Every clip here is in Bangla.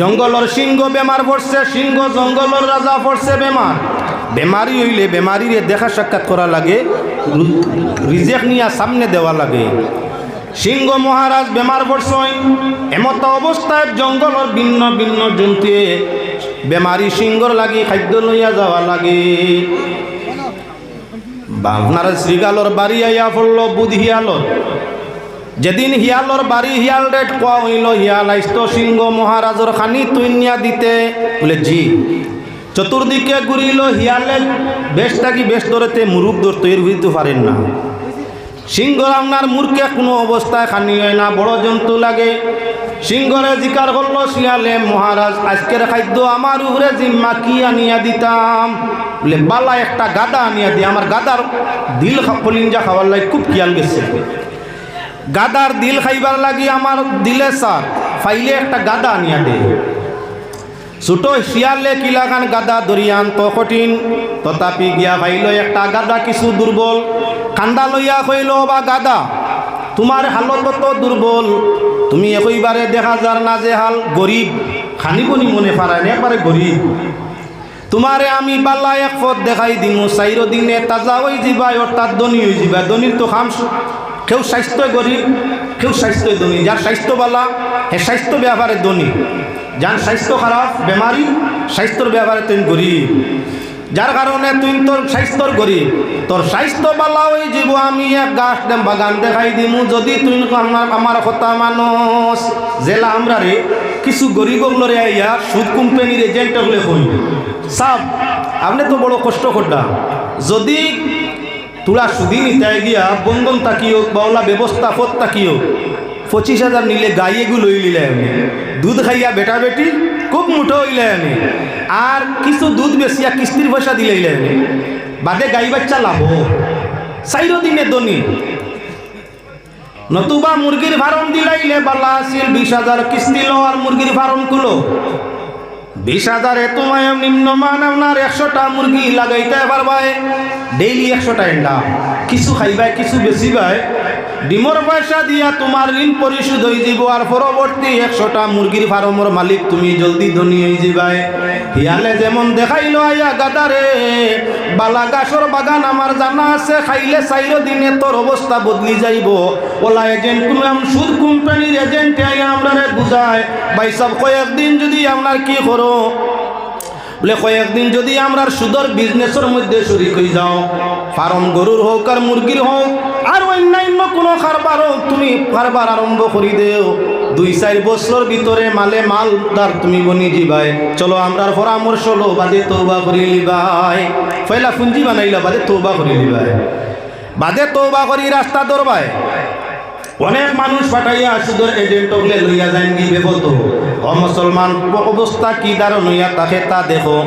জঙ্গলর সিংহ বেমার পড়ছে, সিংহ জঙ্গলর রাজা পড়ছে বেমার। বেমারি হইলে বেমারিরে দেখা সাক্ষাৎ করা লাগে রিজেক নিয়া সামনে দেওয়া লাগে। সিংহ মহারাজ বেমার পড়ছই, এমত অবস্থায় জঙ্গলর ভিন্ন ভিন্ন জন্তুয়ে বেমারি সিংহর লাগি খাদ্য লইয়া যাওয়া লাগে। আপনার শ্রীগালর বাড়ি আইয়া পড়ল বুধ হিয়ালর যেদিন হিয়ালর বাড়ি হিয়াল রেট কোয়া হইল, হিয়াল আইস্ত সিংহ মহারাজর খানি তুইনিয়া দিতে। বলে, জি। চতুর্দিকে ঘুরিল হিয়ালে বেশ থাকি বেশ ধরেতে মুরুখ ধরতে এর হইতে পারেন না। সিংহ আপনার মূর্খে কোনো অবস্থায় খানি হয় না, বড় জন্তু লাগে। সিংহরে জিকার করল শিয়ালে মহারাজ আজকের খাদ্য আমার উপরে জিম্মা, কি আনিয়া দিতাম? বলে, বালা, একটা গাদা আনিয়া দি, আমার গাদার দিল কলিঞ্জা খাওয়ার লাগে খুব কিয়াল গেছে। গাদার দিল খাইবার লাগি আমার দিলে স্যার, ফাইলে একটা গাদা আনিয়া দে। ছোট শিয়ালে কিলাগান গাদা দরিয়ান তো কঠিন, তথাপি গিয়া ভাইল একটা গাদা কিছু দুর্বল। কান্দা লইয়া কইল বা গাদা, তোমার হালত তো দুর্বল। তুমি একইবারে দেখা যার না যে হাল গরিব। খানিবনি মনে পারায় না, একবারে গরিব। তোমারে আমি বাল্লা এক পথ দেখাই দিমু চাইর দিনে তাজা হয়ে যাবা অর্থাৎ ধনী হয়ে যাবা ধনীর তো খাম কেউ স্বাস্থ্য গরিব, কেউ স্বাস্থ্য ধনী। যার স্বাস্থ্য বালা হে স্বাস্থ্য ব্যাপারে ধনী। যার স্বাস্থ্য খারাপ, বেমারি, স্বাস্থ্যর ব্যাপারে তুই গরিব। যার কারণে তুই তোর স্বাস্থ্যর গরিব। তোর স্বাস্থ্য বালা হয়ে যাব আমি এক গাছ দেম, বাগান দেখাই দিমু। যদি তুই আমার আমার কথা মানুষ জেলা আমরা রে, কিছু গরিব লরে আইয়া, সুদ কোম্পানির এজেন্ট হলে কই সাব, আপনি তো বড় কষ্ট করডা যদি তোরা সুদি নিতে গিয়া বন্ধন তাকিও, বাউলা ব্যবস্থা পথ তাকিও। পঁচিশ হাজার নিলে গাই এগুলো লইলে আমি। দুধ খাইয়া বেটা বেটি, খুব মুঠো হইলে আমি। আর কিছু দুধ বেশিয়া কিস্তির পয়সা দিলে আমি। বাদে গাই বাচ্চা লাভ। চাইরো দিনে দনি। নতুবা মুরগির ফার্ম দিলাইলে বালা আসিল বিশ হাজার কিস্তি লো আর মুরগির ফার্ম খুলো। বিশ হাজারে তোমায় নিম্নমান আপনার একশোটা মুরগি লাগাইতে পারবায় ডেইলি একশোটা এন্ডা কিছু খাইবায় কিছু বেচিবাই। ডিমর পয়সা দিয়া তোমার ঋণ পরিশোধ হয়ে যাব আর পরবর্তী একশোটা মুরগির ফার্মর মালিক তুমি জলদি ধনী হয়ে যাবাই হিয়ালে যেমন দেখাইলো আইয়া গাদারে বালা গাছর বাগান আমার জানা আছে, খাইলে চাইর দিনে তোর অবস্থা বদলি যাইব। ওলা এজেন্ট তুমি সুদ কোম্পানির এজেন্ট আইয়া আমরা বুঝায়। ভাই সব কয়েকদিন যদি আপনার কি করো? বলে কয়েকদিন যদি আমরা সুদর বিজনেসের মধ্যে শরিক হয়ে যাও। ফার্ম গরুর হোক আর মুরগির হোক, আর অন্যান্য কোনো কারবার হোক, তুমি কারবার আরম্ভ করি দেও। দুই চার বছর ভিতরে মালে মালদার তুমি বনি যাবাই চলো আমরার পরামর্শ লো, বাদে তৌবা করি লিবাই। পয়লা পুঞ্জি বানাইলা, বাদে তৌবা করি লিবাই। বাদে তৌবা করি রাস্তা দরবায়। অনেক মানুষ পাঠাইয়া সুদর এজেন্ট হলে লইয়া যান কি বেবত? ও মুসলমান, অবস্থা কি দারণ হইয়া তাকে তা দেখো।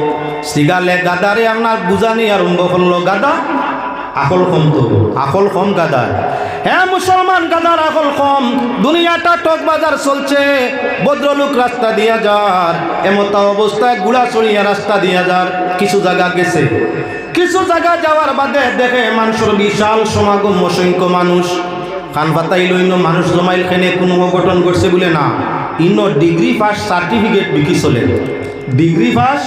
সিগালে গাদারে আপনার বুঝানি আরম্ভ করল গাদা। আকল কম তো আকল কম গাদার। হ্যাঁ মুসলমান গাদার আকল কম। দুনিয়াটা টক বাজার চলছে, ভদ্রলোক রাস্তা দিয়া যার। এমতা অবস্থায় গুড়া চড়িয়া রাস্তা দিয়া যার। কিছু জায়গা গেছে। কিছু জায়গা যাওয়ার বাদে দেখে মানুষের বিশাল সমাগম অসংখ্য মানুষ। কান পাতাই লইন মানুষ জমাইল খেনে কোনো অঘটন ঘটছে বলে না। ইন ডিগ্রি পাস সার্টিফিকেট বিকি চলে। ডিগ্রি পাস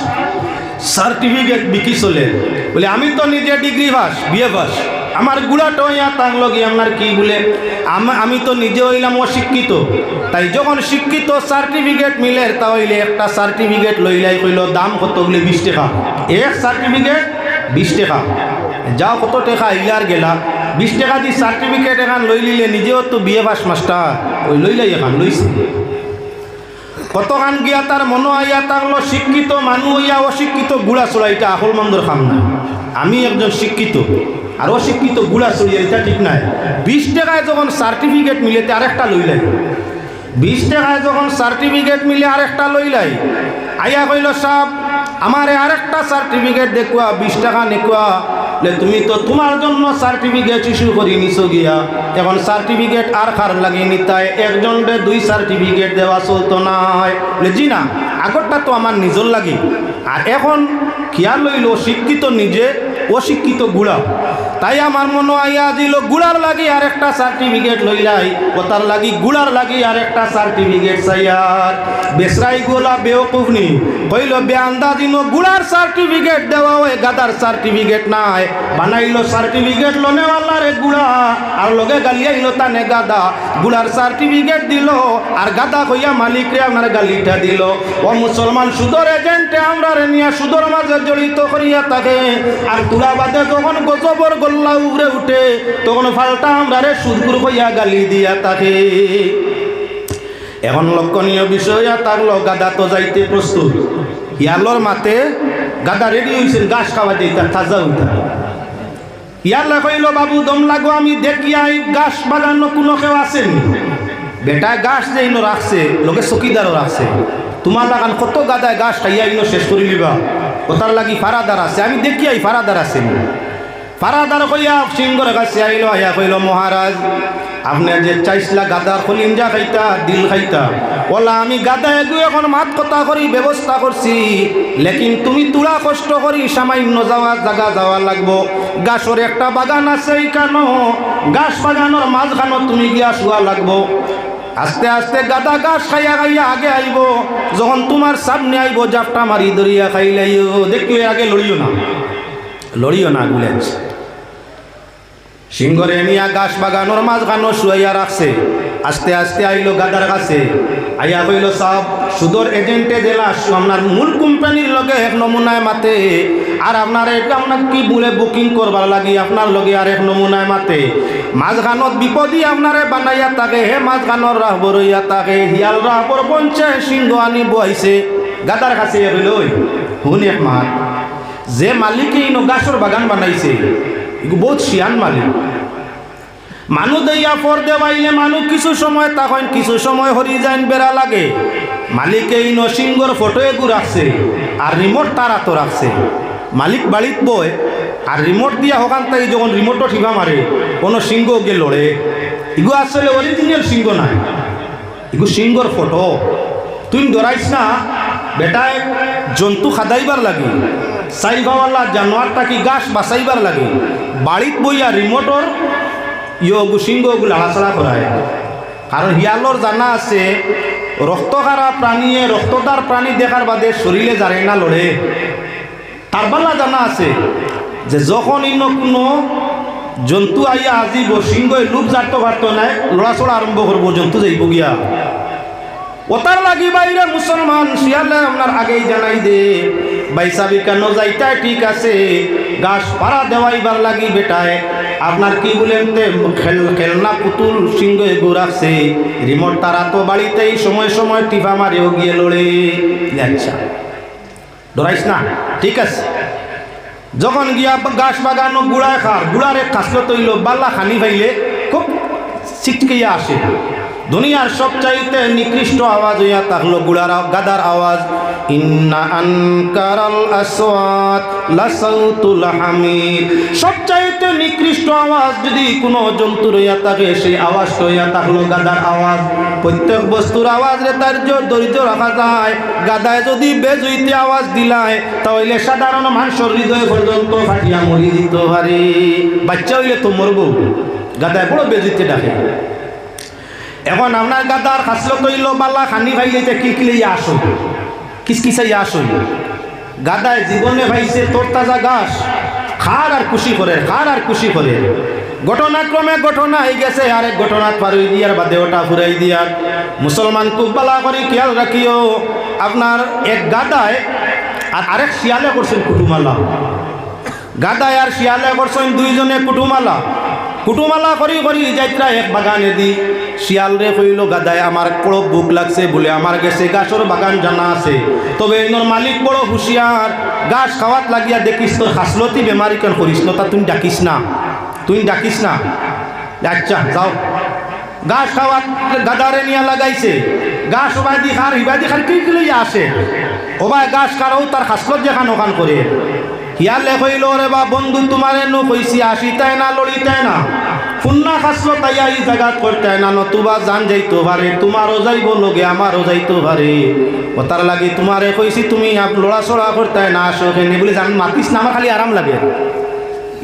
সার্টিফিকেট বিকি চলে। বলে, আমি তো নিজে ডিগ্রি পাস বিয়ে পাস আমার গুড়াটো ইয়া টাংলো গিয়ে আপনার কি বলে, আম- তো নিজে হইলাম অশিক্ষিত। তাই যখন শিক্ষিত সার্টিফিকেট মিলে, তা হইলে একটা সার্টিফিকেট লইলাই কইল, দাম কত বলে বিশ টাকা। এক সার্টিফিকেট বিশ টাকা। যাও কত টাকা ইলার গেলা। বিশ টাকা দি সার্টিফিকেট এখান লই লিলে, নিজেও তো বিয়ে পাস মাস্টার ওই লইলাই এখান, লইছে। কতখান গিয়া তার মনো আইয়া তাকলো শিক্ষিত মানুষ হইয়া অশিক্ষিত গুড়া চড়া এটা আহল মন্দর খাম আমি একজন শিক্ষিত আর অশিক্ষিত গুড়া চড়িয়া এটা ঠিক নাই। বিশ টাকায় যখন সার্টিফিকেট মিলে তে আরেকটা লইলাই বিশ টাকায় যখন সার্টিফিকেট মিলে আরেকটা লইলাই আইয়া কইল সাপ আমারে আরেকটা সার্টিফিকেট দেখুয়া বিশ টাকা নেকুয়া তুমি তো তোমার জন্য সার্টিফিকেট ইস্যু করি নিছো গিয়া। এখন সার্টিফিকেট আর খার লাগিয়ে নিতাই একজন দুই সার্টিফিকেট দেওয়া চলতো না জি না, আগরটা তো আমার নিজের লাগে। আর এখন খেয়াল লইল শিক্ষিত নিজে, অশিক্ষিত গুড়া। তাই আমার মনে আইয়া দিল গুড়ার লাগি আর একটা সার্টিফিকেট লইলাই। ও তার লাগি গুড়ার লাগি আর একটা সার্টিফিকেট চাইয়ার। বেসরাই গোলা বেওকুফনি, কইল বেআন্দা দিন গুড়ার সার্টিফিকেট দেওয়া হয়, গাদার সার্টিফিকেট নাই। বানাইলো সার্টিফিকেট লোনেওয়ালারে গুড়া, আর লগে গালিয়াইলো তানে গাদা। গুড়ার সার্টিফিকেট দিল, আর গাদা কইয়া মালিকরে আপনার গালিটা দিল। ও মুসলমান সুদর এজেন্টে আমরা রে নিয়ে সুদর মাঝে জড়িত করিয়া থাকে। আর তুলা বাদে যখন গজবর গোল্লা উগরে উঠে, তখন ফালটা আমরা রে সুদপুর কইয়া গালি দিয়া থাকে এখন লক্ষণীয় বিষয় থাকল গাদা তো যাইতে প্রস্তুত। ইয়ালোর মাতে গাদা রেডি হয়েছেন গাছ খাওয়া দিতে তাজা উঠা। ইয়ার কইল, বাবু, দম লাগো, আমি দেখি আই গাছ বাগানো কোনো কেউ আসেনি বেটা গাছ যে ইনো রাখছে, লোকে চকিদারও রাখছে। তোমার লাগান কত গাদায় গাছ খাইয়া ইনো শেষ করে লিবা ওটার লাগি ফারাদার আছে, আমি দেখি আই ফারাদার আছে ফারাদার কইয়া সিংহর কাছে আইলো, আইয়া কইল, মহারাজ, আপনি যে চাইছিলা গাদার কলিঞ্জা খাইতা, দিল খাইতা ওলা আমি গাদা এগু এখন মাত কথা করি, ব্যবস্থা করছি। লেকিন তুমি তুলা কষ্ট করি, সামান্য যাওয়া, জাগা যাওয়া লাগবো। গাছর একটা বাগান আছে এইখানো, গাছ বাগানোর মাঝখানো তুমি গিয়া শোয়া লাগবো। আস্তে আস্তে গাদা গাছ খাইয়া খাইয়া আগে আইব, যখন তোমার সামনে আইব, জাপটা মারি দরিয়া খাইলাইও দেখি আগে লড়িও না। লড়িও না গুলেছ সিংহরে নিয়া গাছ বাগানোর মাঝখানো শুয়াইয়া রাখছে। আস্তে আস্তে আইলো গাদার কাছে। আইয়া কইল, সব, সুদর এজেন্টে দিলা আপনার মূল কোম্পানির লগে এক নমুনায় মাতে। আর আপনার আপনার কি বলে বুকিং করবার লাগি? আপনার লগে আর এক নমুনায় মাতে। মাঝখানত বিপদই আপনারে বানাইয়া তাকে হে মাঝখানোর রাহব রইয়া তাকে হিয়াল রাহবর পঞ্চে সিংহ আনি বইছে গাদার কাছে হইল হুন এক যে মালিকে ইনো গাছর বাগান বানাইছে বহুত শিয়ান মালিক মানু দইয়া ফর দেওয়াইলে মানুষ কিছু সময় তখন কিছু সময় হরি যাইন বেড়া লাগে। মালিকে এই নসিংহর ফটো এগু রাখছে আর রিমোট তারা তো রাখছে মালিক বাড়িত বয় আর রিমোট দিয়া হকান তাই যখন রিমোটও ঠিকা মারে কোনো সিংহ গে লড়ে ইগু আসলে অরিজিনাল সিংহ নাই। ইগু সিংহর ফটো তুই ডরাইস না বেটায় জন্তু খাদাইবার লাগে। চাইবাওয়ালা জানোয়ারটা কি গাছ বাঁচাইবার লাগে? বাড়িত বইয়া রিমোটর ইয়গু সিংহগু লাড়াছাড়া করায় কারণ হিয়ালোর জানা আছে, রক্তকারা প্রাণীয়ে রক্তদার প্রাণী দেখার বাদে শরীরে জারে না লড়ে। তার বালা জানা আছে যে যখন ইন্য কোনো জন্তু আইয়া আজিব সিংহই লুপ জারতে পারতো নাই লড়াচড়া আরম্ভ করব, জন্তু যাইব গিয়া। ওতার লাগি বাইরে মুসলমান শিয়ালে আপনার আগেই জানাই দে বাইসাবি কেন যাইতাই ঠিক আছে। গাছ পাড়া দেওয়াইবার লাগি বেটায়। আপনার কি বলেন খেলনা পুতুল সিংহ গোরাছে রিমোট তারা তো বাড়িতেই সময় সময় টিপা মারেও গিয়ে লড়ে। আচ্ছা। ডরাইস না। ঠিক আছে। যখন গিয়া গাছ বাগানো গুড়ায় খার, গুড়ারে খাসলো তৈল, বাল্লা খানি পাইলে খুব ছিটকিয়া আসে। দুনিয়ার সবচাইতে নিকৃষ্ট আওয়াজ হইয়া থাকল গুড়ার গাদার আওয়াজ। ইন্না আনকারাল আসওয়াত হামির। সবচাইতে নিকৃষ্ট আওয়াজ যদি কোনো জন্তুর হইয়া থাকে, সেই আওয়াজ হইয়া থাকল গাদার আওয়াজ। প্রত্যেক বস্তুর আওয়াজ রে তার জোর দরিদ্র রাখা যায়। গাদায় যদি বেজুইতে আওয়াজ দিলায় তাহলে সাধারণ মানুষের হৃদয় পর্যন্ত ফাটিয়া মরি দিতে পারে। বাচ্চা হইলে তো মরবো। গাদায় বড় বেজুইতে ডাকে। এখন আপনার গাদার খাসলো তৈল বালা, খানি ভাই যাইছে কি কি কিলকিলে আসো? কিসকিসাই আসো? গাদায় জীবনে ভাইছে তোর তাজা গাছ খার আর খুশি করে খার আর খুশি করে ঘটনাক্রমে ঘটনা হয়ে গেছে আরেক ঘটনা পারুই দিয়ার বাদে ওটা ফুরাই দিয়ার। মুসলমান খুব বালা করে খেয়াল রাখিও, আপনার এক গাদায় আর আরেক শিয়ালে করছেন কুটুমালা। গাদায় আর শিয়ালে করছেন দুইজনে কুটুমালা। কুটুমালা করি করি যাত্রা এক বাগানে দি। শিয়াল রে কইল, গাদায় আমার বড় বুক লাগছে বলে আমার গেছে গাছর বাগান জানা আছে। তবে এনর মালিক বড় হুঁশিয়ার। গাছ খাওয়াত লাগিয়া দেখিস তোর হাসলতি বেমারি কেন করিস না, তা তুই ডাকিস না। তুই ডাকিস না। আচ্ছা যাও। গাছ খাওয়াত গাদারে নিয়ে লাগাইছে। গাছ ওবাই দি খার হিবাই দি খার কি কি লইয়া আসে? ওবাই গাছ কারও তার হাসলত যেখান ওখান করে। ইয়ালে কইল রে বা বন্ধু, তোমারে নো কইছি, আসিতাই না, লড়িতাই না। ফুন্না খাসলো তাইয়া এই জায়গা করতে না, নতুবা জান যাইতো পারে তোমারও যাইব লগে, আমারও যাইতো পারে তার লাগে তোমারে কইছি, তুমি লড়া লড়াচড়া করতে না আসো কেন বলে জান, মাতিস না, আমার খালি আরাম লাগে।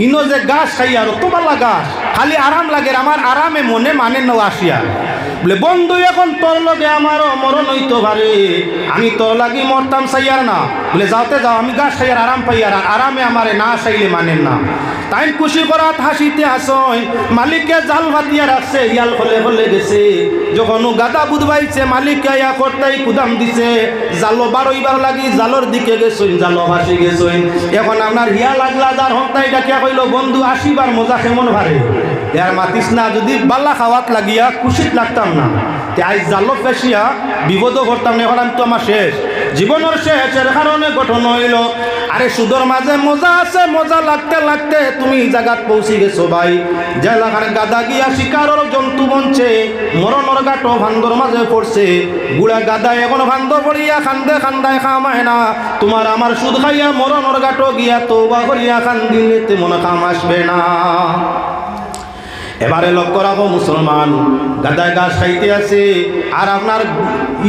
ইনো যে গাছ খাই আর তোমার লাগা খালি আরাম লাগে আমার আরামে মনে মানে ন আসিয়া। বলে, বন্ধু, এখন তোর লগে আমার মরণ হইতো পারে। আমি তোর লাগি মরতাম সাইয়ার না। বলে, যাওতে যাও, আমি গাছ খাইয়ার আরাম পাইয়ার আর আরামে আমারে না চাইলে মানেন না। তাই খুশি করাত হাসিতে হাসয় মালিককে জাল ভাতিয়া রাখছে, ইয়াল ফলে ফলে গেছে। যখন গাদা বুধবাইছে মালিককে ইয়া করতেই কুদাম দিছে। জালো বারোইবার লাগি জালোর দিকে গেছইন জালো ভাসি গেছইন। এখন আপনার হিয়া লাগলা, যার হন্তাই ডাকিয়া কইল, বন্ধু, আসিবার মজা কেমন ভারে? ইয়ার মাতিস না যদি বাল্লা খাওয়াত লাগিয়া খুশিত লাগতাম না। তে আজ জালো ফেসিয়া বিপদও করতাম এখন আমি তো আমার শেষ। জীবনের শেষের কারণে গঠন হইল। আরে সুদর মাঝে মজা আছে, মজা লাগতে লাগতে তুমি জায়গাত পৌঁছি গেছো ভাই। যে এলাকার গাদা গিয়া শিকারর জন্তু বনছে মরণর গাটো ভান্দর মাঝে পড়ছে গুড়া গাদা এখন ভান্দ পড়িয়া খান্দে খান্দায় খামায় না। তোমার আমার সুদ খাইয়া মরণর গাটো গিয়া তৌবা করিয়া খান দিলে তেমন কাম আসবে না। এবারে লক্ষ্য রাখো মুসলমান। গাদায় গা খাইতে আছে, আর আপনার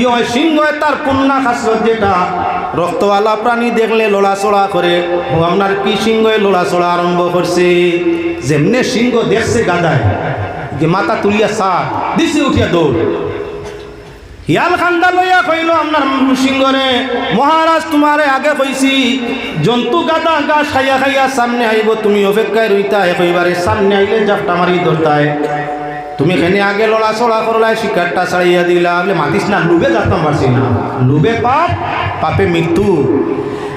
ইয় সিংহ তার কন্যা খাসরত যেটা, রক্তওয়ালা প্রাণী দেখলে লোড়াচড়া করে, ও আপনার কি সিংহে লোড়াচড়া আরম্ভ করছে? যেমনে সিংহ দেখছে গাদায়, যে মাথা তুলিয়া সার, দিছে উঠিয়া দৌড়। হিয়াল খান্দা লইয়া কইল আপনার সিংহরে, মহারাজ তোমারে আগে কইছি, জন্তু গাদা গাছ খাইয়া খাইয়া সামনে আইব, তুমি অপেক্ষায় রইতা কইবারে সামনে আইলে জাপটা মারি ধরতায়। তুমি এখানে আগে লড়া চড়া করলাই, শিকারটা ছাড়িয়া দিলা, বলে, মাতিস না, লুবে যাতাম পারছি না। লুবে পাপ, পাপে মৃত্যু।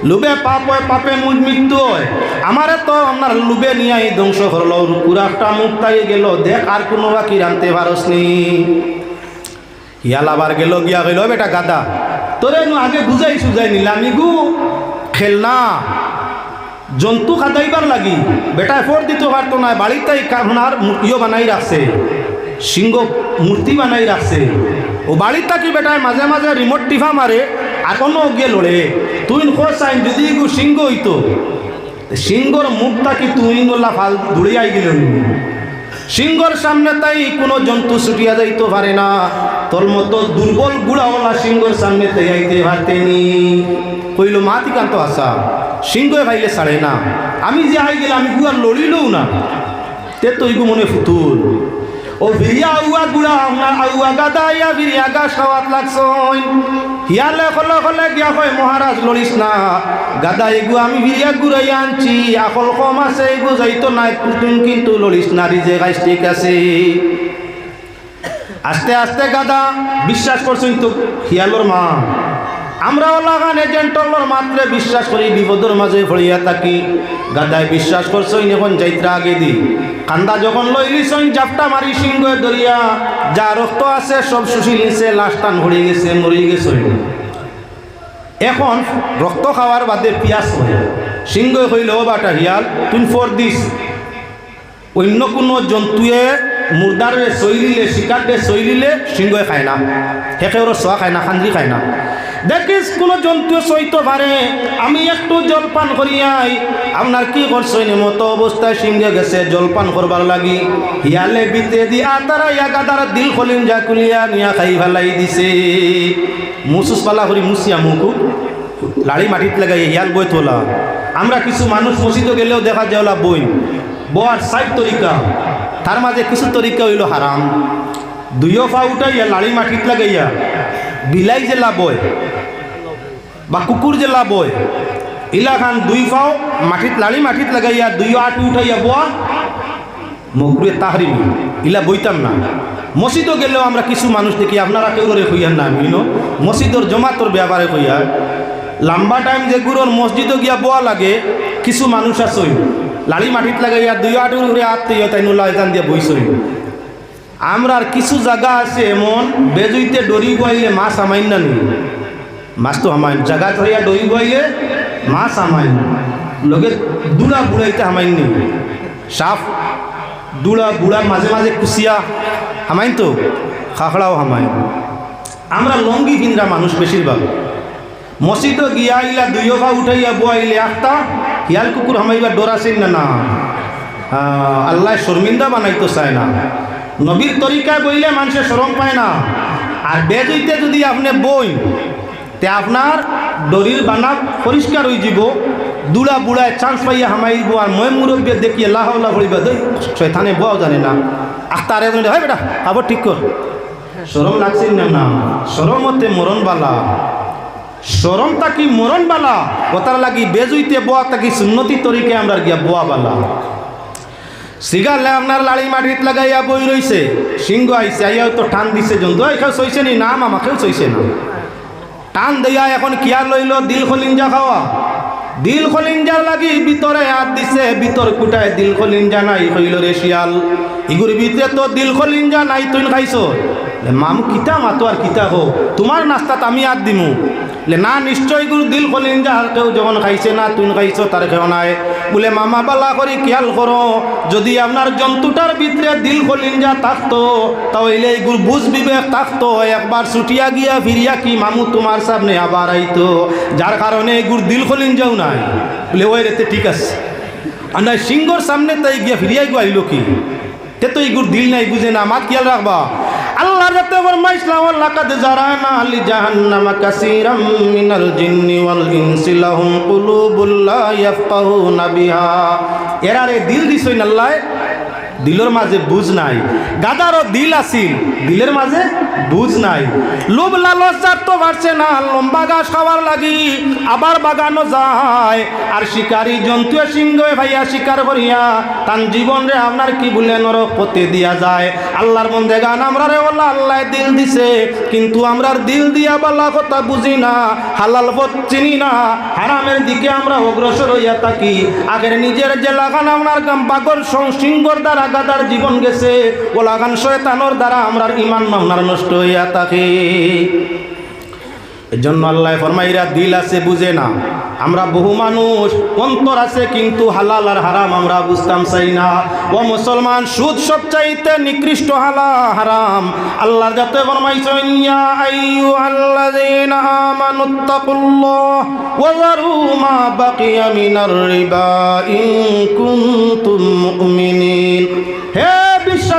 লুবে পাপ হয়, পাপে মৃত্যু হয়। আমারে তো আপনার লুবে নিয়ে ধ্বংস করল, পুরাটা মুখ তাই গেল। দেখ, আর কোনো বাকি রানতে পারস ইয়াল আবার গেল, গিয়া গেল বেটা গাদা, তোরে নু আগে বুঝাই সুজাই নিলাম, ইগু খেলনা, জন্তু খাদাইবার লাগি, বেটা ফোর দিতে পারতো না বাড়িতে আপনার ইয়ে বানাই রাখছে, সিংহ মূর্তি বানাই রাখছে, ও বাড়ির থাকি বেটায় মাঝে মাঝে রিমোট টিফা মারে, আর গিয়ে লড়ে, তুই চাইন, যদি ইগু সিংহ হইতো, সিংহর মুখ তাকি তুই ফাল দূরে গেল সিংহর সামনে তাই কোনো জন্তু ছুটিয়া যাইতে পারে না। তোর মতো দুর্বল গুড়াওয়ালা সিংহর সামনে তাই আইতে পারতেনি। কইল মাতি কান্ত আসা সিংহ ভাইলে ছাড়ে না। আমি যে আই গেলে আমি গুয়ার লড়িলও না। তে তো ইগু মনে ফুতুল ও ভিরিয়া আউয়া গুড়া আউয়া গাদা ইয়া ভিরিয়া গা সাওয়াত লাগছইন। হিয়ালে কলে কলে গিয়া কয়, মহারাজ লড়িস না। গাদা এগু আমি ভিরিয়া গুড়াই আনছি। আকল কম আছে এগু যাইতো নাই। তুই কিন্তু লড়িস না রিজে গাইস ঠিক আছে। আস্তে আস্তে গাদা, বিশ্বাস করছেন তো, হিয়ালোর মা। আমরা লাগান এজেন্টর মাত্রে বিশ্বাস করি, বিপদের মাঝে ভরিয়া থাকি। গাদায় বিশ্বাস করছই এখন যাইত্রা আগে দি কান্দা যখন লইলিছই জাপটা মারি সিংহ দরিয়া যা রক্ত আছে, সব শুষি নিছে লাস্টান ভরে গেছে, মরে গেছে। এখন রক্ত খাওয়ার বাদে পিয়াস হয়। সিংহ হইল ও বাটা হিয়াল, তুই ফোর দিস। অন্য কোনো জন্তুয়ে মুর্দারে চৈলিলে শিকারে চৈলিলে সিংহে খায় না। হেকে ওর চোয়া খায় না, খান্দি খায় না। দেখিস কোনো জন্তু সইতে পারে। আমি একটু জলপান করিয়াই আপনার কি করছেন? মতো অবস্থায় সিংহে গেছে জলপান করবার লাগি। হিয়ালে বিতে দিয়া তারা ইয়া গাদার দিল খলিম যা কুলিয়া নিয়া খাই ভালাই দিছে। মুসুস পালা করি মুসিয়া মুখু। লাড়ি মাটিত লাগাই ইয়াল বই তোলা আমরা কিছু মানুষ মসজিদে গেলেও দেখা যায় ওলা বই বর সাইড তরিকা। তার মাঝে কিছু তরিকা হইল হারাম। দুইও পা উঠাইয়া লাড়ি মাটিত লাগাইয়া বিলাই যে লাবয় বা কুকুর যে ইলা খান দুই পাও মাটিত লাড়ি মাটিত লাগাইয়া দুই আটি উঠাইয়া বোয়া মগরুয়ে তাহরিম ইলা বইতাম না মসজিদও গেলেও আমরা কিছু মানুষ দেখি আপনারা কেউ করে কইয়ার না আমি মসজিদর জমাতর ব্যাপারে কইয়া লম্বা টাইম যে গুরুর মসজিদও গিয়া বোয়া লাগে কিছু মানুষ আসই লাড়ি মাটিত লাগাইয়া দুই আটি উড়ে আত্মীয় তাই নোলা এখান দিয়ে বইসই আমরা আর কিছু জায়গা আছে এমন, বেজুইতে ডরি বইলে মাছ আমাইন না নি। মাছ তো হামাইন জায়গা ধরিয়া ডরি বইলে মাছ হামাইন লগে দুড়া বুড়াইতে হামাইন নি। সাফ, দুড়া বুড়া মাঝে মাঝে কুচিয়া হামাইন তো, খাখড়াও হামাইন। আমরা লঙ্গি পিন্দরা মানুষ বেশিরভাগ। মসজিদও গিয়া আইলা দুইও পা উঠাইয়া বুয়াইলে একটা হিয়াল কুকুর হামাইবা ডরাছেন না না? আল্লাহ শর্মিন্দা বানাইতো চায় না। নবীর তরিকায় বইলে মানুষের সরম পায় না। আর বেদইতে যদি আপনি বই, তে আপনার দড়ির বানা পরিষ্কার হয়ে যাব দুড়া বুড়ায় চান্স পাইয়া হামাইব, আর মই মুরব্বী দেখিয়ে লাহাউলা করিবা দই, শয়তানে বউ জানে না। আখতারে হয় বেটা, আবার ঠিক কর। সরম লাগছে না না সরমতে মরণ বালা। সরম তাকি মরণ বালা, কথার লাগি বেজুইতে বোয়া তাকি সুন্নতি তরিকে আমরা গিয়া বোয়া বালা। সিগালে আপনার লাড়ি মাটিত লাগাইয়া বই রইছে। সিংহ আইছে, আইয়া তো টান দিছে জন্তু। এখানে চইছে নি? নাম আমাকেও চইছে না। টান দিয়া এখন কিয়ার লইল? দিল খলিঞ্জা খাওয়া। দিল খলিঞ্জার লাগি ভিতরে হাত দিছে, ভিতর কুটায় দিল খলিঞ্জা নাই হইল রে শিয়াল। ইগুর ভিতরে তো দিল খলিঞ্জা নাই তুই খাইছো। মামু, কিতা মাতো আর কিতা হো তোমার নাস্তাত আমি হাত দিমু। না নিশ্চয় গুরু দিল খলিঞ্জা আর কেউ যখন খাইছে, না তুই খাইছো, তার কেউ নাই। বলে, মামা বালা করি খেয়াল করো, যদি আপনার জন্তুটার ভিতরে দিল খলিঞ্জা থাকতো, তাহলে এইগুলো বুঝ বিবেক থাকতো, একবার ছুটিয়া গিয়া ফিরিয়া কি মামু তোমার সামনে আবার আইতো? যার কারণে এইগুলো দিল খলিঞ্জাও নাই। বলে, ওই রেতে ঠিক আছে। আর নাই সিংহর সামনে তাই গিয়া ফিরিয়া গো আইলো কি? তে তো এইগুলো দিল নাই, বুঝে না, মাত খেয়াল রাখবা। আল্লাহ যাতে ফরমাইছিলাম লাকাদ জারানা লি জাহান্নাম কাসীরাম মিনাল জিন্নি ওয়াল ইনসি লাহুম কুলুবুল লা ইয়াফকাহুনা বিহা। এরারে দিল দিছইন আল্লাহ। দিলের মাঝে বুঝ নাই। গাদারও দিল আছিল, দিলের মাঝে বুঝ নাই। লোভ লালচ যার তো বাড়ছে না, লম্বা গাছ খাওয়ার লাগি আবার বাগানো যায়। আর শিকারী জন্তু সিংহ ভাইয়া শিকার করিয়া তান জীবন রে আপনার কি বলে নরক পথে দিয়া যায়। আল্লাহর মধ্যে গান আমরা রে ওলা আল্লাহ দিল দিছে, কিন্তু আমরার দিল দিয়া বালা কথা বুঝি না, হালাল পথ চিনি না, হারামের দিকে আমরা অগ্রসর হইয়া থাকি। আগের নিজের যে লাগান আপনার গাম বাগর সিংহর দ্বারা গাদার জীবন গেছে ও লাগান শয়তানোর দ্বারা আমরার ইমান মামনার নষ্ট হইয়া থাকে। এর জন্য আল্লাহ ফরমাইরা, দিল আছে বুঝে না। আমরা বহু মানুষ, অন্তর আছে কিন্তু হালাল আর হারাম আমরা বুঝতাম চাই না। ও মুসলমান, সুদ সব চাইতে নিকৃষ্ট হালা হারাম। আল্লাহর যাতে ফরমাইছেন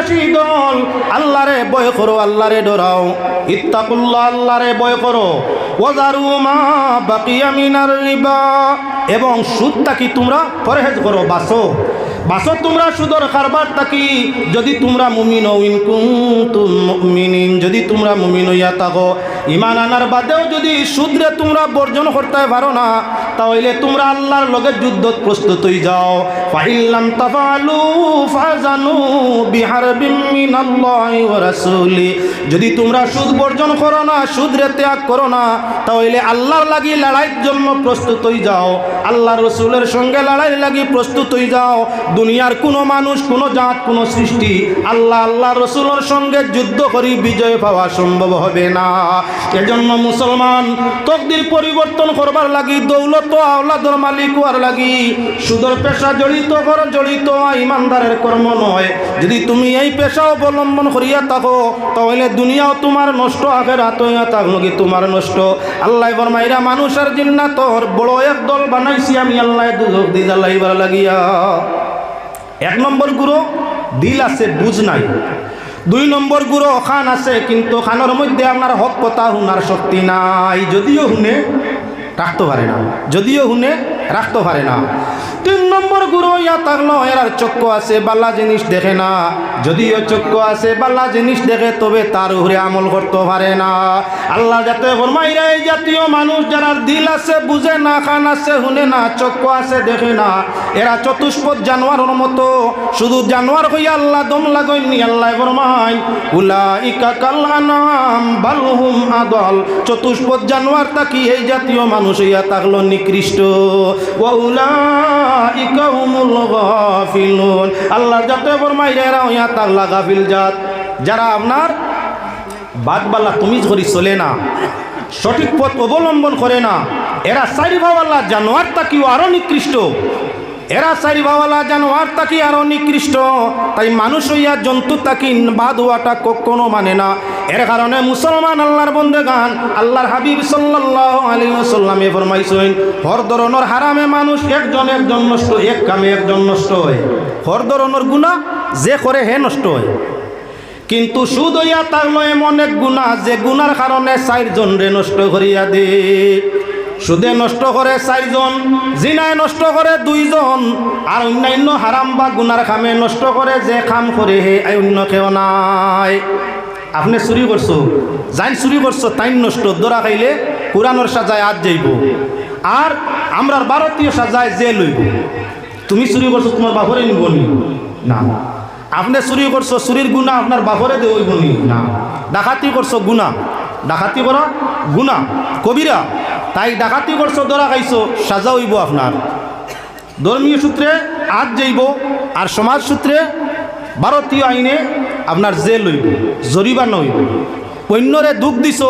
বিশ্বাসী দল, আল্লাহরে বয় করো, আল্লাহরে ডরাও। ইত্তাকুল্লাহ, আল্লাহরে বয় করো। ওজারু মা বাকি আমিনার রিবা। এবং সুদ তাকি তোমরা পরহেজ করো, বাসো। বাসো, তোমরা সুদর কারবার তাকি যদি তোমরা মুমিন ইন কুনতুম মুমিনিন। যদি তোমরা মুমিন হইয়া থাকো ইমান আনার বাদেও যদি সুদরে তোমরা বর্জন করতে পারো না, তাহলে তোমরা আল্লাহর লগে যুদ্ধ প্রস্তুত হয়ে যাও। ফাইল্লাম তাফালু ফাজানু বিহারবিম মিনাল্লাহি ওয়া রাসূলি। যদি তোমরা সুদ বর্জন করো না, সুদরে ত্যাগ করো না, তাহলে আল্লাহর লাগি লড়াইয়ের জন্য প্রস্তুত হয়ে যাও। আল্লাহ রসুলের সঙ্গে লড়াই লাগি প্রস্তুত হয়ে যাও। দুনিয়ার কোনো মানুষ, কোনো জাত, কোনো সৃষ্টি আল্লাহ আল্লাহ রসুলের সঙ্গে যুদ্ধ করি বিজয় পাওয়া সম্ভব হবে না। এজন্য মুসলমান তকদির পরিবর্তন করবার লাগি, দৌলত আওলাদর মালিক হওয়ার লাগি। সুদর পেশা জড়িত কর জড়িত, ইমানদারের কর্ম নয়। যদি তুমি এই পেশা অবলম্বন করিয়া থাকো, তাহলে দুনিয়াও তোমার নষ্ট আগের হাতইয়া থাকল কি তোমার নষ্ট। আল্লাহ বরমাইরা মানুষের জিন্না তোর, বড় এক দল বানাইছি আমি আল্লাহ দুধক দি জ্বালাইবার লাগিয়া। এক নম্বর গুরু, দিল আছে, বুঝ নাই। দুই নম্বর গুরু খান আছে, কিন্তু খানের মধ্যে আপনার হক কথা শুনার শক্তি নাই। যদিও শুনে, রাখতে পারে না। যদিও শুনে, রাখতে পারে না। তিন নম্বর গুরু, ইয়া থাকল এরার চক্ষ আছে বাল্লা জিনিস দেখে না। যদিও চক্ষ আছে বাল্লা জিনিস দেখে, তবে তার উপরে আমল করতে পারে না। আল্লাহ যাতে ফরমাইরা এই জাতীয় মানুষ যারা দিল আছে, বুঝে না খান আছে, শুনে না, চক্ষ আছে, দেখে না। এরা চতুষ্পদ জানোয়ারের মতো। শুধু জানোয়ার হইয়া আল্লাহ দম লাগাইনি আল্লাহ ফরমাই উলা ইকা কাল্লানাম বালহুম আদল। চতুষ্পদ জানোয়ার তাকি এই জাতীয় মানুষ হইয়া থাকল নিকৃষ্ট। ওয়া উলাইকা হুমুল গাফিলুন। আল্লাহ যাতে ফরমাইরা এরা হইয়া গাফিল জাত। যারা আপনার বাদবাল্লা তুমি ধরি চলে না, সঠিক পথ অবলম্বন করে না, এরা চারি ভাবাল্লা জানোয়ার তাকিও আরও নিকৃষ্ট। এরা চারি ভাবালা জানোয়ার তাকি আরও নিকৃষ্ট তাই মানুষ হইয়া জন্তু তাকি বাদ হওয়াটা কখনো মানে না। এর কারণে মুসলমান আল্লাহর বন্দে গান আল্লাহর হাবিব সাল্লাহ আলী সাল্লামে ফরমাইছেন, হর ধরনের হারামে মানুষ একজন একজন নষ্ট এক কামে একজন নষ্ট হয়। হর ধরনের গুণা যে করে হে নষ্ট হয়। কিন্তু সুদ হইয়া থাকল এমন এক গুণা যে গুণার কারণে চারজন রে নষ্ট করিয়া দে সুদে নষ্ট করে চারজন, জিনায় নষ্ট করে দুইজন, আর অন্যান্য হারাম বা গুনার খামে নষ্ট করে যে কাম করে হে অন্য কেউ নাই। আপনি চুরি করছ যাই চুরি করছ তাই নষ্ট, দরা খাইলে কোরআনোর সাজায় আজ যাইব। আর আমরার ভারতীয় সাজায় যে লইব। তুমি চুরি করছ, তোমার বাপরে নিব নি? আপনি চুরি করছ, চুরির গুণা আপনার বাপরে নি? না। ডাকাতি করছ গুণা ডাকাতি করা গুণা কবিরা তাই ডাকাতি করছ, দরা খাইছো, সাজা হইব আপনার। ধর্মীয় সূত্রে আজ যাইব, আর সমাজ সূত্রে ভারতীয় আইনে আপনার জেল হইব, জরিমানা হইব। অন্যরে দুঃখ দিছ,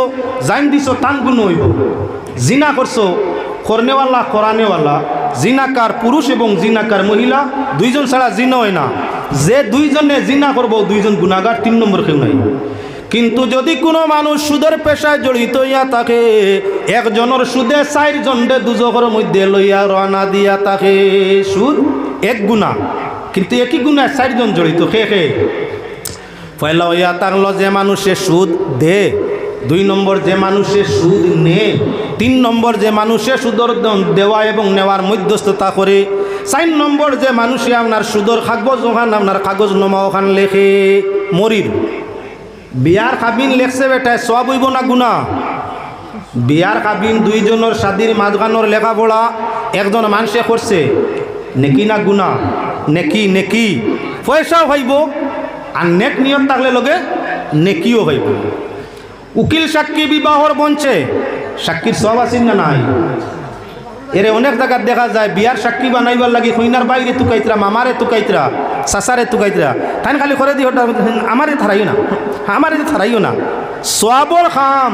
জাইন দিছ, টান গুণ হইব। জিনা করছ করনেওয়ালা করানেওয়ালা জিনাকার পুরুষ এবং জিনাকার মহিলা, দুইজন ছাড়া জিনা হয় না। যে দুইজনে জিনা করব, দুইজন গুণাগার, তিন নম্বর কেউ নাই। কিন্তু যদি কোনো মানুষ সুদের পেশায় জড়িত ইয়া তাকে একজনের সুদে চার জনরে দুজকের মধ্যে লইয়া রানা দিয়া তাকে সুদ এক গুণা, কিন্তু একই গুণা চারজন জড়িত, খে খে। পয়লা ইয়া তাকলো, যে মানুষে সুদ দে, দুই নম্বর যে মানুষে সুদ নে, তিন নম্বর যে মানুষে সুদর দেওয়া এবং নেওয়ার মধ্যস্থতা করে, চার নম্বর যে মানুষে আপনার সুদর কাগজ, ওখান আপনার কাগজ নমা, ওখান লেখে, মরির। বিয়ার কাবিন লেখছে বেটায় সব হইব না গুণা? বিয়ার কাবিন দুইজনের স্বাধীন মাঝখানোর লেখাপড়া একজন মানুষে করছে। নেকি না গুণা? নেকি নেকি। পয়সাও হইব আর নেক নিয়ত থাকলে লগে নেকিও হইব। উকিল সাক্ষী বিবাহর বঞ্চে সাক্ষীর সব আছেন না নাই? এরে অনেক জায়গায় দেখা যায়, বিয়ার সাক্ষী বানাইবার লাগি কইনার বাইরে তুকাইতরা মামারে তুকাইতরা সাসারে তুকাইতরা তাই খালি করে দি আমারে থারাইও না, আমারে থারাইও না। সবর খাম,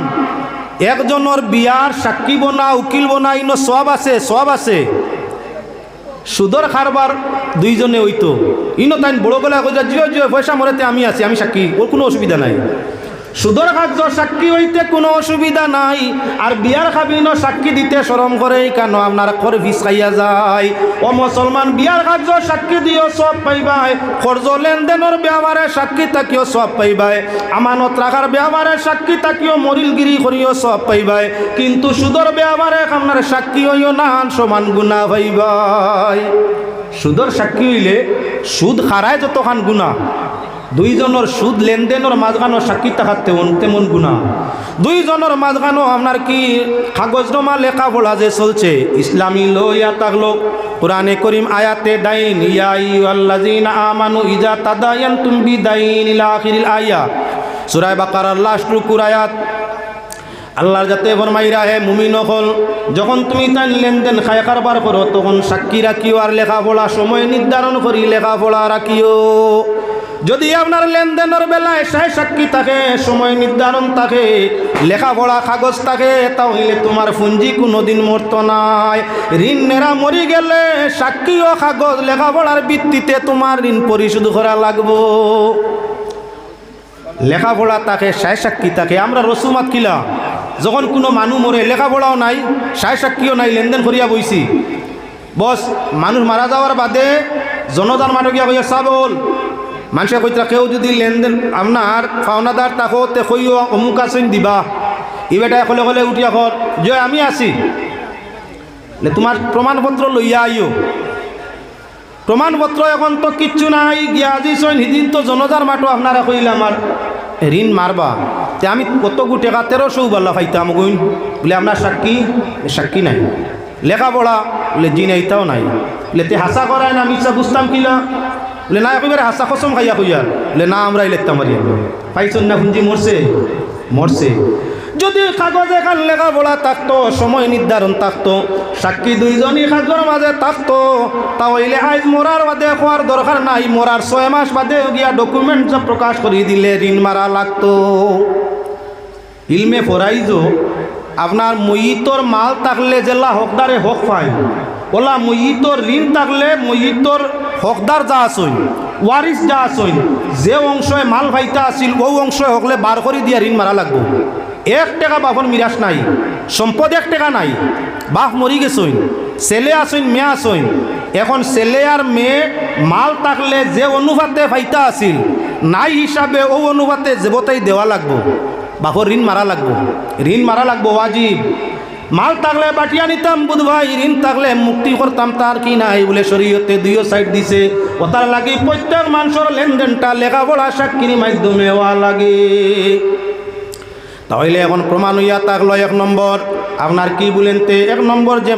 একজনের বিয়ার সাক্ষী বনা উকিল বনা ইনো সব আছে সব আছে। সুদর খারবার দুইজনে ওইতো ইনো তাই বড় গলা জিও জিও, পয়সা মরেতে আমি আছি, আমি সাক্ষী, ওর কোনো অসুবিধা নাই। সুদর কার্য সাক্ষী হইতে কোনো অসুবিধা নাই। আর বিয়ার খাবিনও সাক্ষী দিতে সরম করে কেন আপনার ভিস খাইয়া যায়? ও মুসলমান, বিয়ার কার্য সাক্ষী দিও, সব পাইবাই। খরচ লেনদেনের ব্যবহারে সাক্ষী তাকিও সব পাইবাই। আমানত রাখার ব্যবহারে সাক্ষী তাকিও মরিলগিরি করিও, সব পাইবাই। কিন্তু সুদর ব্যবহারে আপনার সাক্ষী হইও না, সমান গুণা পাইবাই। সুদর সাক্ষী হইলে সুদ খারায় যতখান গুণা দুইজনের সুদ লেনদেনের মাঝখানো সাক্ষী থাকার তেমন তেমন গুণা। দুইজনের মাঝখানো আপনার কি কাগজ কাগজনামা লেখা পড়া যে চলছে, ইসলামী লো ইয়া তাকলো কোরআনে করিম আয়াতে দাইন ইয়া আল্লাযিনা আমানু ইজা তাদায়ানতুম বিদাইন ইলা আখিরিল আয়া। সূরা বাকারার লাস্ট রুকুর আয়াত। আল্লাহর যাতে ফরমাইরা হে মুমিন হল, যখন তুমি তাই লেনদেন খায় কারবার করো, তখন সাক্ষী রাখিও আর লেখাপড়া, সময় নির্ধারণ করি লেখাপড়া রাখিও। যদি আপনার লেনদেনের বেলায় সাই সাক্ষী থাকে, সময় নির্ধারণ থাকে, লেখাপড়া কাগজ থাকে, তাহলে তোমার পুঞ্জি কোনোদিন মরত নাই। ঋণ নেরা মরি গেলে সাক্ষী ও কাগজ লেখাপড়ার ভিত্তিতে তোমার ঋণ পরিশোধ করা লাগবো। লেখাপড়া তাকে সায় সাক্ষী তাকে আমরা রসুমাত কিলা? যখন কোনো মানুষ মরে, লেখাপড়াও নাই সায় সাক্ষীও নাই, লেনদেন করিয়া বইছি। বস, মানুষ মারা যাওয়ার বাদে জনতার মানুষ গিয়া কইয়া চাবল মানুষে কইতা কেউ যদি লেনদেন আপনার পাওনাদার তাকো তে অমুক আছেন দিবা। ই বেটায় কলে কলে উঠিয়া কর। যে আমি আছি। তোমার প্রমাণপত্র লইয়া আইও। প্রমাণপত্র এখন তো কিচ্ছু নাই, গিয়া আজি সইন হিদিন তো জনতার মাটো আপনারা কইলে আমার ঋণ মারবা তে আমি কত গু টাকা তেরোশো বাল্লা পাইতাম গইন বলে আপনার সাক্ষী সাক্ষী নাই। লেখাপড়া বলে জি এইটাও নাই। বলে তে হাসা করায় না মিশা বুঝতাম কিলা? বলে, না, একেবারে হাসা খসম খাইয়া কইয়া। বলে, না, আমরা লেখতাম মারি পাইছন না পুঞ্জি মরছে? মরছে। যদি কাগজে এখান লেখাপড়া থাকতো, সময় নির্ধারণ থাকতো, সাক্ষী দুইজনই কাগজের মাঝে থাকতো তাহলে আজ মরার বাদে হওয়ার দরকার নাই। মরার ছয় মাস বাদে গিয়া ডকুমেন্ট প্রকাশ করে দিলে ঋণ মারা লাগতো। ইলমে ফরাইজো আপনার মইতর মাল থাকলে জেলা হকদারে হক পায়। ওলা মইতর ঋণ থাকলে মইতর হকদার যা আসইন ওয়ারিস যা আসইন যে অংশে মাল ভাইতা আছিল ও অংশ হকলে বার করে দিয়া ঋণ মারা লাগবো। এক টাকা বাপন মিরাস নাই, সম্পদ এক টাকা নাই, বাপ মরি গেছইন ছেলে আসইন মেয়ে আসইন এখন ছেলে আর মেয়ে মাল থাকলে যে অনুপাতে ফাইতা আছিল, নাই হিসাবে ও অনুপাতে জেবতাই দেওয়া লাগবো। বাপর ঋণ মারা লাগবো। ঋণ মারা লাগবো ওয়াজিব মাল থাকলে বাটিয়া নিতাম, বুধ ভাই ঋণ থাকলে মুক্তি করতাম, তার কি নাই বলে শরীয়তে দুইও সাইড দিছে। ও তার লাগে প্রত্যেক মানুষের লেনদেনটা লেখাপড়া সাক্ষীর মাধ্যমে হওয়া লাগে। তাহলে এখন প্রমাণ হইয়া থাকল এক নম্বর। আপনার কি বলেন তে? এক নম্বর যে